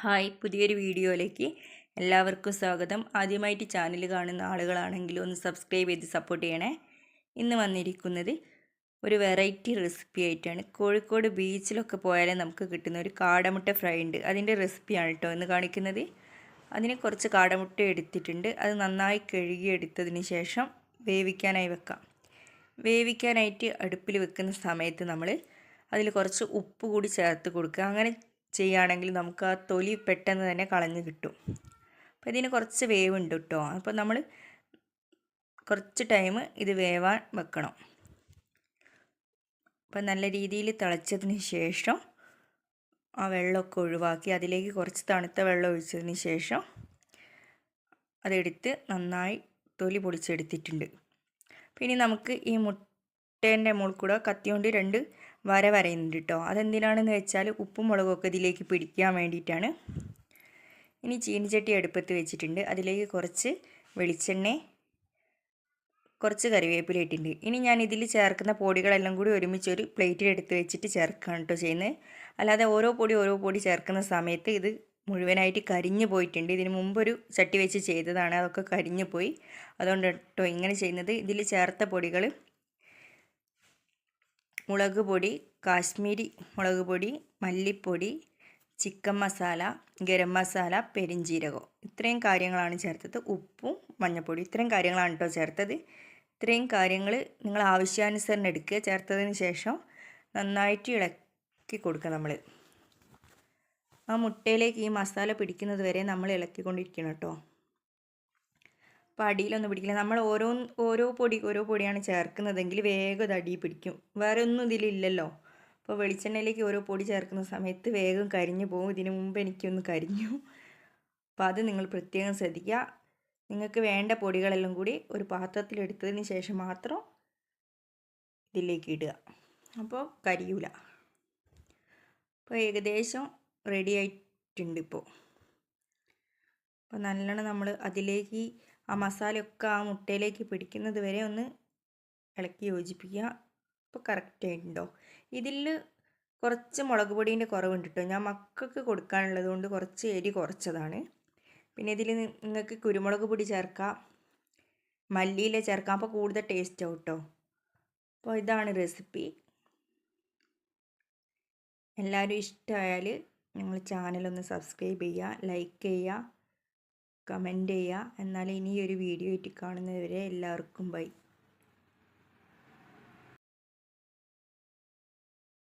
Hi പുതിയൊരു വീഡിയോയിലേക്ക് എല്ലാവർക്കും സ്വാഗതം. ആദ്യമായിട്ട് ചാനൽ കാണുന്ന ആളുകളാണെങ്കിൽ ഒന്ന് സബ്സ്ക്രൈബ് ചെയ്ത് സപ്പോർട്ട് ചെയ്യണേ. ഇന്ന് വന്നിരിക്കുന്നത് ഒരു വെറൈറ്റി റെസിപ്പി ആയിട്ടാണ്. കോഴിക്കോട് ബീച്ചിലൊക്കെ പോയാലേ നമുക്ക് കിട്ടുന്ന ഒരു കാടമുട്ട ഫ്രൈ ഉണ്ട്. അതിന്റെ റെസിപ്പിയാണ് കേട്ടോ ഇന്ന് കാണിക്കുന്നത്. അതിന് കുറച്ച് കാടമുട്ട എടുത്തിട്ടുണ്ട്. അത് നന്നായി കഴുകി എടുത്തതിന് ശേഷം വേവിക്കാനായി വെക്കാം. വേവിക്കാനായിട്ട് അടുപ്പിൽ വെക്കുന്ന സമയത്ത് നമ്മൾ അതിൽ കുറച്ച് ഉപ്പ് കൂടി ചേർത്ത് കൊടുക്കുക. അങ്ങനെ ചെയ്യുകയാണെങ്കിൽ നമുക്ക് ആ തൊലി പെട്ടെന്ന് തന്നെ കളഞ്ഞ് കിട്ടും. അപ്പോൾ ഇതിന് കുറച്ച് വേവുണ്ട് കേട്ടോ. അപ്പോൾ നമ്മൾ കുറച്ച് ടൈം ഇത് വേവാൻ വെക്കണം. അപ്പം നല്ല രീതിയിൽ തിളച്ചതിന് ശേഷം ആ വെള്ളമൊക്കെ ഒഴിവാക്കി അതിലേക്ക് കുറച്ച് തണുത്ത വെള്ളം ഒഴിച്ചതിന് ശേഷം അതെടുത്ത് നന്നായി തൊലി പൊളിച്ചെടുത്തിട്ടുണ്ട്. പിന്നെ നമുക്ക് ഈ മുട്ടേന്റെ മുകളിൽ കൂടെ കത്തിയോണ്ട് രണ്ട് വര വരയുന്നുണ്ട് കേട്ടോ അതെന്തിനാണെന്ന് വെച്ചാൽ ഉപ്പും മുളകൊക്കെ ഇതിലേക്ക് പിടിക്കാൻ വേണ്ടിയിട്ടാണ്. ഇനി ചീനിച്ചട്ടി അടുപ്പത്ത് വെച്ചിട്ടുണ്ട്. അതിലേക്ക് കുറച്ച് വെളിച്ചെണ്ണ കുറച്ച് കറിവേപ്പില ഇട്ടിട്ടുണ്ട്. ഇനി ഞാൻ ഇതിൽ ചേർക്കുന്ന പൊടികളെല്ലാം കൂടി ഒരുമിച്ച് ഒരു പ്ലേറ്റിൽ എടുത്ത് വെച്ചിട്ട് ചേർക്കുകയാണ് കേട്ടോ ചെയ്യുന്നത്. അല്ലാതെ ഓരോ പൊടി ഓരോ പൊടി ചേർക്കുന്ന സമയത്ത് ഇത് മുഴുവനായിട്ട് കരിഞ്ഞു പോയിട്ടുണ്ട്. ഇതിന് മുമ്പൊരു ചട്ടി വെച്ച് ചെയ്തതാണ്. അതൊക്കെ കരിഞ്ഞു പോയി. അതുകൊണ്ട് കേട്ടോ ഇങ്ങനെ ചെയ്യുന്നത്. ഇതിൽ ചേർത്ത പൊടികൾ മുളക് പൊടി കാശ്മീരി മുളക് പൊടി മല്ലിപ്പൊടി ചിക്കൻ മസാല ഗരം മസാല പെരിഞ്ജീരകം ഇത്രയും കാര്യങ്ങളാണ് ചേർത്തത്. ഉപ്പും മഞ്ഞൾപ്പൊടി ഇത്രയും കാര്യങ്ങളാണ് കേട്ടോ ചേർത്തത്. ഇത്രയും കാര്യങ്ങൾ നിങ്ങൾ ആവശ്യാനുസരണം എടുക്കുക. ചേർത്തതിന് ശേഷം നന്നായിട്ട് ഇളക്കി കൊടുക്കുക നമ്മൾ ആ മുട്ടയിലേക്ക് ഈ മസാല പിടിക്കുന്നത് വരെ നമ്മൾ ഇളക്കിക്കൊണ്ടിരിക്കണം കേട്ടോ അപ്പോൾ അടിയിലൊന്നും പിടിക്കില്ല. നമ്മൾ ഓരോ ഓരോ പൊടി ഓരോ പൊടിയാണ് ചേർക്കുന്നതെങ്കിൽ വേഗം അത് അടിയിൽ പിടിക്കും. വേറെ ഒന്നും ഇതിലില്ലല്ലോ അപ്പോൾ വെളിച്ചെണ്ണയിലേക്ക് ഓരോ പൊടി ചേർക്കുന്ന സമയത്ത് വേഗം കരിഞ്ഞു പോകും. ഇതിന് മുമ്പ് എനിക്കൊന്ന് കരിഞ്ഞു. അപ്പോൾ അത് നിങ്ങൾ പ്രത്യേകം ശ്രദ്ധിക്കുക. നിങ്ങൾക്ക് വേണ്ട പൊടികളെല്ലാം കൂടി ഒരു പാത്രത്തിലെടുത്തതിന് ശേഷം മാത്രം ഇതിലേക്ക് ഇടുക. അപ്പോൾ കരിയൂല. അപ്പോൾ ഏകദേശം റെഡി ആയിട്ടുണ്ട് ഇപ്പോൾ. അപ്പോൾ നല്ലോണം നമ്മൾ അതിലേക്ക് ആ മസാലയൊക്കെ ആ മുട്ടയിലേക്ക് പിടിക്കുന്നത് വരെ ഒന്ന് ഇളക്കി യോജിപ്പിക്കുക. ഇപ്പോൾ കറക്റ്റ് ആയിട്ടുണ്ടോ? ഇതിൽ കുറച്ച് മുളക് പൊടീന്റെ കുറവുണ്ട് കേട്ടോ ഞാൻ മക്കൾക്ക് കൊടുക്കാനുള്ളത് കൊണ്ട് കുറച്ച് എരി കുറച്ചതാണ്. പിന്നെ ഇതിൽ നിങ്ങൾക്ക് കുരുമുളക് പൊടി ചേർക്കാം. മല്ലിയില ചേർക്കാം. അപ്പോൾ കൂടുതൽ ടേസ്റ്റ് ആവും കേട്ടോ അപ്പോൾ ഇതാണ് റെസിപ്പി എല്ലാവരും ഇഷ്ടമായാൽ ഞങ്ങൾ ചാനലൊന്ന് സബ്സ്ക്രൈബ് ചെയ്യുക ലൈക്ക് ചെയ്യുക. കമന്റ് ചെയ്യുക. എന്നാൽ ഇനി ഒരു വീഡിയോ ആയിട്ട് കാണുന്നതുവരെ എല്ലാവർക്കും ബൈ